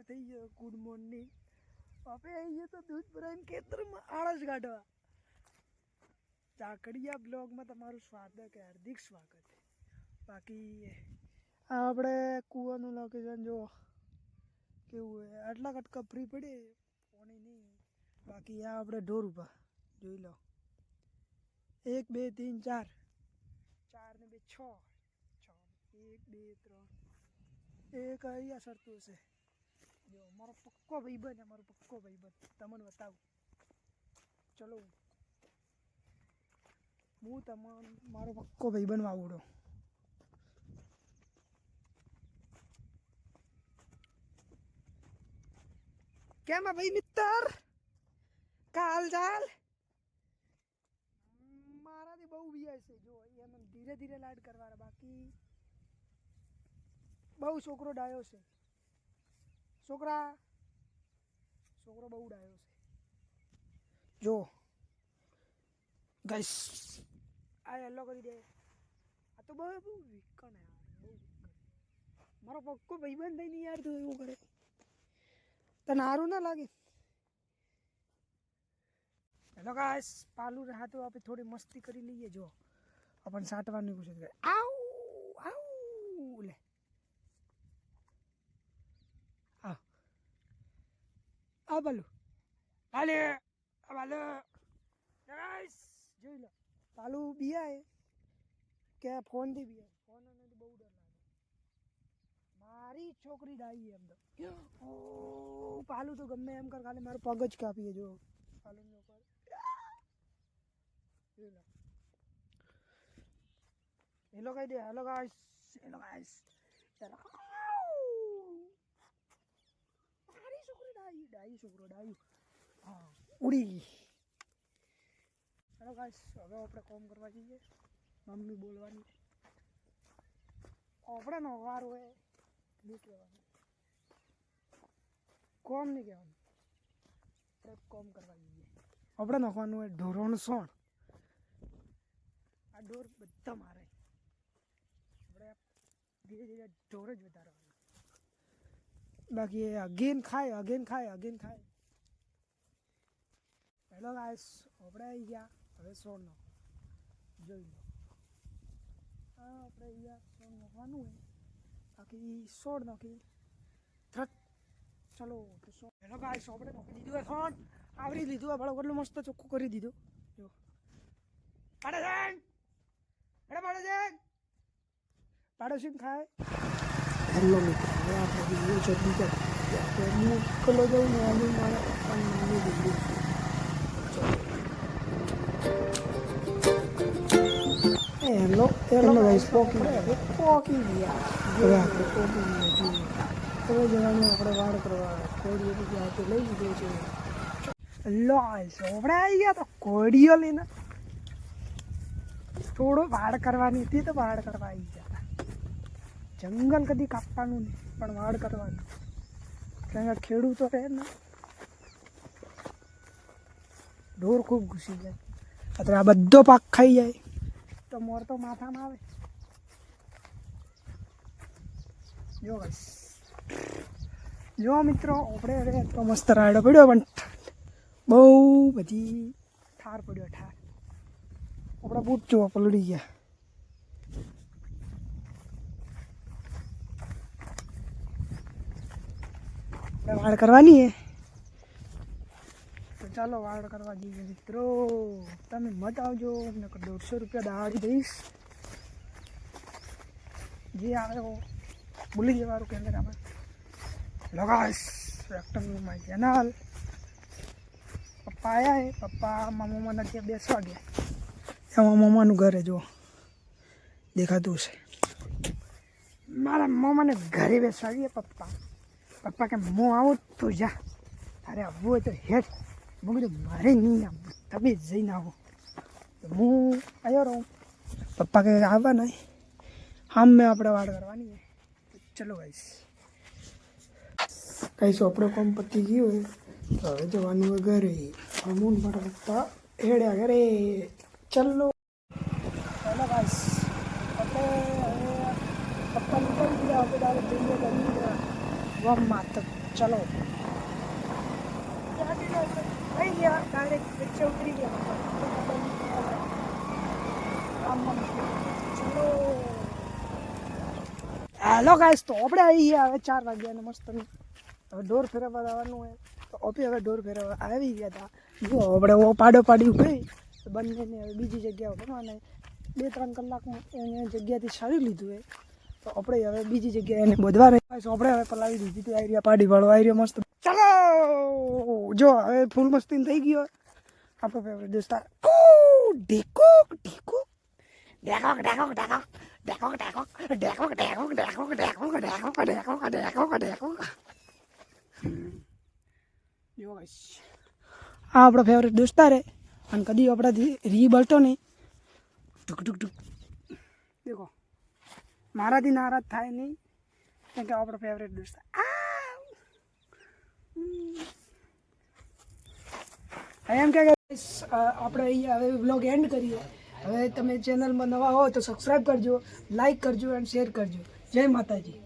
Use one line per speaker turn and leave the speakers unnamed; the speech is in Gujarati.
ગાઈસ વાર વારમાં આપણે થઈ ગયો ગુડ મોર્નિંગ આપણે આવી ગયો તો દૂધ ભરાઈને ખેતરમાં આળસ કાઢવા ચાકડિયા બ્લોગમાં તમારું સ્વાગત કે હાર્દિક સ્વાગત બાકી આ આપણે કૂવાનું લોકેશન જો કેવું હોય આટલા કટકા ફ્રી પડે પાણી નહીં બાકી આ આપણે ઢોર ઊભા જોઈ લો એક બે ત્રણ ચાર ચાર ને બે છ છ એક બે ત્રણ એક અહીંયા સરતું છે જો, મારો પક્કો ભાઈબંધ મારો પક્કો ભાઈબંધ. તમને બતાવું. ચલો. હું તમને મારો પક્કો ભાઈબંધ વાવડો. કેમ ભાઈ મિત્ર કાલ ચાલ મારાથી બહુ વીઆઈ છે. જો એમ ધીરે ધીરે લાડ કરવાના બાકી. બહુ છોકરો ડાયો છે. છોકરા. છોકરો બહુ ડાયો છે. જો. ગાઈસ આ યલો કરી દે. આ તો બહુ બહુ વિકણ યાર, બહુ વિકણ મારો પક્કો ભાઈબંધ થઈને યાર તું એવું કરે. તને સારું ના લાગે? હેલો ગાઈસ પાલુ રહ્યા તો આપણે થોડી મસ્તી કરી લઈએ, જો. આપણને સાટવાની કોશિશ કરે આઉ આઉ, લે આ આ બાલુ હાલે આ બાલુ ગાઈસ જોઈ લો પાલુ બિયાય કે ફોનથી બિયાય ફોન અને બહુ ડર લાગે. મારી છોકરી ડાઈ એમ તો. ઓ, પાલુ તો ગમે એમ કર, ખાલી મારો પગ જ કાપીએ, જો. પાલુ નો પર જોઈ લો. હેલો કહી દે, હેલો ગાઈસ હેલો ગાઈસ ચાલો મારી છોકરી ડાઈ છોકરો ડાયું. હા, ઉડી ચાલો ગાઈસ હવે આપણે કોમ કરવા જઈએ. મમ્મી બોલવાની. આપણે નો વાર હોય, નહીં કહેવાનું. કોમ નહીં કહેવાનું. આપણે કોમ કરવા જઈએ. આપણે નાખવાનું હોય ઢોરોનું સોણ આ ઢોર બધા મારે. આપણે ધીરે ધીરે ઢોર જ વધારવાનું બાકી અગેન ખાય અગેન ખાય અગેન ખાય. હેલો ગાઈસ આપણે આવી ગયા. હવે સોળ નો. જોઈ લો. આપણે ગયા. સોળ નાખવાનું હોય. બાકી સોળ નાખી. થ્રટ ચલો, તો સો હેલો ગાઈસ આપણે નાખી દીધું સોળ આવરી લીધું આ ભાડો કેટલું મસ્ત ચોખ્ખું કરી દીધું. જો. પાડે છે એડે પાડે છે પાડોશી ખાય? હેલો મિત્રો હવે આપણે બીજું છે બીજા હું એકલો જાઉં ને આજે મારા પપ્પાની મમ્મી દીધી હેલો હેલો ગાઈસ પોકી પોકી ગયા હવે આપણે પોકી ગયા જોઈએ હવે જવાનું આપણે વાડ કરવા કોડીઓ બધી હાથે લઈ લીધો છે લોસ આપણે આવી ગયા તો કોડીઓ લઈને થોડો વાળ કરવાની હતી તો વાડ કરવા આવી ગયા જંગલ કદી કાપવાનું નહીં, પણ વાડ કરવાનું. કારણ કે ખેડૂતો રહે ને, ઢોર ખૂબ ઘૂસી જાય. અત્યારે આ બધો પાક ખાઈ જાય, તો મોર તો માથામાં આવે. જો બસ. જો મિત્રો, આપણે હવે તો મસ્ત રાયડો પડ્યો, પણ બહુ બધી ઠાર પડ્યો ઠાર. આપણા બૂટ જોવા પલળી ગયા. વાળ કરવાની હે? તો ચાલો વાળ કરવા જઈએ મિત્રો. તમે મત આવજો મને દોઢસો રૂપિયા દાડી દઈશ. જે આવે ભૂલી જવાનું આપણે લગાશ વેક્ટમનું મારી ચેનલ પપ્પા આવ્યા હે? પપ્પા મામાના ત્યાં બેસવા ગયા. એમાં મામાનું ઘરે જો દેખાતું છે મારા મામાને ઘરે ગયા પપ્પા. પપ્પા કે હું આવું તો જા. તારે આવવું હોય તો હેઠ મેં કીધું, મારે નહીં આવવું. તમે જઈને આવો. હું આવ્યો રહું. પપ્પા કે, આવવા નહીં. આમ મેં આપણે વાડ કરવાની ચલો ગાઈશ ગાઈશ આપણો કોમ પતી ગયું તો હવે જવાનું ઘરે અમૂન મારા પપ્પા હેડ્યા ઘરે. ચલો. ચાલો ગાઈશ આપણે પપ્પા નીકળી ગયા. આપણે ડાયરેક્ટ જઈએ ઘરે હવામાં તો ચલો. થઈ ગયા ડાયરેક્ટ વચ્ચે ગયા. હેલો ગાઈસ તો આપણે આવી ગયા હવે ચાર વાગ્યાને મસ્ત હવે ડોર ફેરવવા જવાનું હોય. તો ઓપી હવે ડોર ફેરવવા આવી ગયા હતા. જો, આપણે ઓ પાડો પાડ્યું ગઈ બંનેને હવે બીજી જગ્યાઓ ભણવાના બે ત્રણ કલાકમાં એને જગ્યાથી સારી લીધું હોય તો આપણે હવે બીજી જગ્યાએ એને બોધવા રહી તો આપણે હવે પલાવી દીધી હતી આઈરિયા પાડી વાળો આઈરિયા મસ્ત. ચાલો! જો, હવે ફૂલ મસ્તી થઈ ગયો. આપણો ફેવરેટ દોસ્તાર ઓ ઢીકો ઢીકો ડેકોક ડેકોક ડેકોક ડેકોક ડેકોક ડેકોક ડેકોક ડેકોક ડેકોક ડેકોક ડેકોક ડેકોક ડેકોક જો guys. આ આપણો ફેવરેટ દોસ્તાર હે અને કદી આપણાથી રી બળતો નહીં. ટુક ટુક ટુક દેખો. મારાથી નારાજ થાય નહીં. કેમ કે આપણો ફેવરેટ દોસ્ત! એમ કે આપણે અહીંયા હવે બ્લોગ એન્ડ કરીએ. હવે તમે ચેનલમાં નવા હો તો સબસ્ક્રાઈબ કરજો લાઈક કરજો એન્ડ શેર કરજો. જય માતાજી.